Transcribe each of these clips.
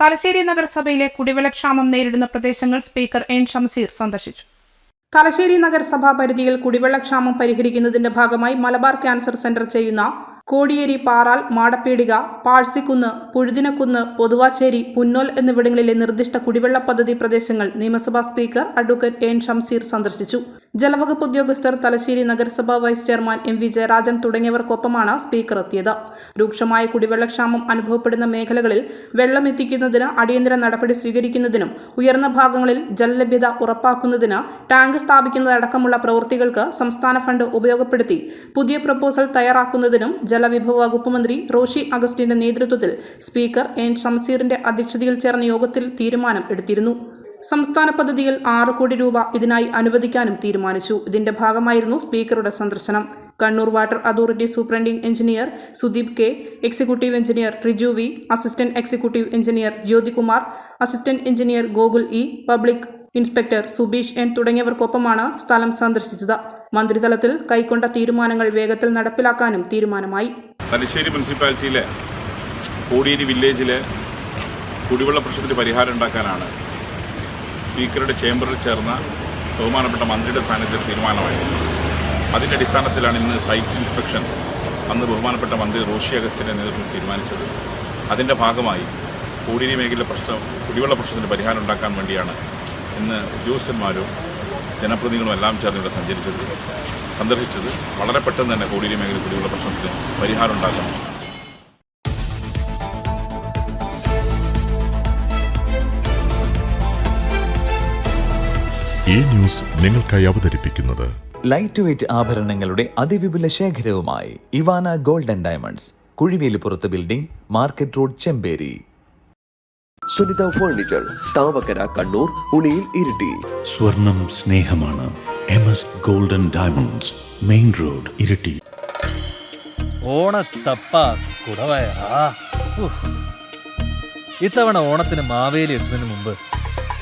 തലശ്ശേരി നഗരസഭയിലെ കുടിവെള്ളക്ഷാമം നേരിടുന്ന പ്രദേശങ്ങൾ സ്പീക്കർ എൻ ഷംസീർ സന്ദർശിച്ചു. തലശ്ശേരി നഗരസഭാ പരിധിയിൽ കുടിവെള്ളക്ഷാമം പരിഹരിക്കുന്നതിന്റെ ഭാഗമായി മലബാർ ക്യാൻസർ സെന്റർ ചെയ്യുന്ന കോടിയേരി പാറാൽ മാടപ്പീടിക പാഴ്സിക്കുന്ന് പുഴുതിനക്കുന്ന് പൊതുവാച്ചേരി പുന്നോൽ എന്നിവിടങ്ങളിലെ നിർദ്ദിഷ്ട കുടിവെള്ള പദ്ധതി പ്രദേശങ്ങൾ നിയമസഭാ സ്പീക്കർ അഡ്വക്കേറ്റ് എൻ ഷംസീർ സന്ദർശിച്ചു. ജലവകുപ്പ് ഉദ്യോഗസ്ഥർ തലശ്ശേരി നഗരസഭാ vice chairman M V Jayarajan തുടങ്ങിയവർക്കൊപ്പമാണ് speaker എത്തിയത്. രൂക്ഷമായ കുടിവെള്ളക്ഷാമം അനുഭവപ്പെടുന്ന മേഖലകളിൽ വെള്ളം എത്തിക്കുന്നതിന് അടിയന്തര നടപടി സ്വീകരിക്കുന്നതിനും ഉയർന്ന ഭാഗങ്ങളിൽ ജലലഭ്യത ഉറപ്പാക്കുന്നതിന് ടാങ്ക് സ്ഥാപിക്കുന്നതടക്കമുള്ള പ്രവൃത്തികൾക്ക് സംസ്ഥാന ഫണ്ട് ഉപയോഗപ്പെടുത്തി പുതിയ പ്രപ്പോസൽ തയ്യാറാക്കുന്നതിനും ജലവിഭവ വകുപ്പ് മന്ത്രി റോഷി അഗസ്റ്റിന്റെ നേതൃത്വത്തിൽ സ്പീക്കർ എൻ ഷംസീറിന്റെ അധ്യക്ഷതയിൽ ചേർന്ന യോഗത്തിൽ തീരുമാനം എടുത്തിരുന്നു. സംസ്ഥാന പദ്ധതിയിൽ ആറ് കോടി രൂപ ഇതിനായി അനുവദിക്കാനും തീരുമാനിച്ചു. ഇതിന്റെ ഭാഗമായിരുന്നു സ്പീക്കറുടെ സന്ദർശനം. Kannur water authority superintending engineer Sudeep K executive engineer Riju V assistant executive engineer Jyothikumar assistant engineer Gokul E public inspector Subeesh N തുടങ്ങിയവർക്കൊപ്പമാണ് സ്ഥലം സന്ദർശിച്ചത്. മന്ത്രിതലത്തിൽ കൈക്കൊണ്ട തീരുമാനങ്ങൾ വേഗത്തിൽ നടപ്പിലാക്കാനും തീരുമാനമായി. തലശ്ശേരി മുനിസിപ്പാലിറ്റിയിലെ കോടിയേരി വില്ലേജിലെ കുടിവെള്ള പ്രശ്നത്തിന് പരിഹാരം ഉണ്ടാക്കാനാണ് സ്പീക്കറുടെ ചേംബറിൽ ചേർന്ന ബഹുമാനപ്പെട്ട മന്ത്രിയുടെ സ്ഥാനത്തിൽ തീരുമാനമായത് അതിന്റെ അടിസ്ഥാനത്തിലാണ് ഇന്ന് സൈറ്റ് ഇൻസ്പെക്ഷൻ. അന്ന് ബഹുമാനപ്പെട്ട മന്ത്രി റോഷി അഗസ്റ്റിന്റെ നേതൃത്വം തീരുമാനിച്ചത്. അതിന്റെ ഭാഗമായി കോടിയേരി മേഖല പ്രശ്നം കുടിവെള്ള പ്രശ്നത്തിന് പരിഹാരം ഉണ്ടാക്കാൻ വേണ്ടിയാണ് ഇന്ന് ഉദ്യോഗസ്ഥന്മാരും ജനപ്രതിനിധികളും എല്ലാം ചേർന്ന് ഇവിടെ സഞ്ചരിച്ചത് സന്ദർശിച്ചത്. വളരെ പെട്ടെന്ന് തന്നെ കോടിയേരി മേഖല കുടിവെള്ള പ്രശ്നത്തിന് പരിഹാരം ഉണ്ടാക്കാൻ ഈ ന്യൂസ് നിങ്ങൾക്കായി അവതരിപ്പിക്കുന്നത് ലൈറ്റ് വെയ്റ്റ് ആഭരണങ്ങളുടെ അതിവിപുല ശേഖരവുമായി Ivana golden diamonds കുഴിവേലിപ്പുറത്ത് building market road Chemperi. Sunitha furniture Thavakkara Kannur Uliyil Iritty. സ്വർണം സ്നേഹമാണ്. M S golden diamonds main road Iritty. ഓണത്തപ്പ കുടവയ. ഉഫ്. ഇത്തവണ ഓണത്തിന് മാവേലി എത്തുന്നതിന് മുമ്പ്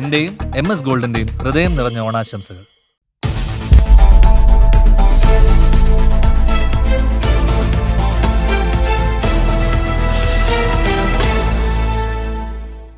എന്റെയും എം എസ് ഗോൾഡിന്റെയും ഹൃദയം നിറഞ്ഞ ഓണാശംസകൾ.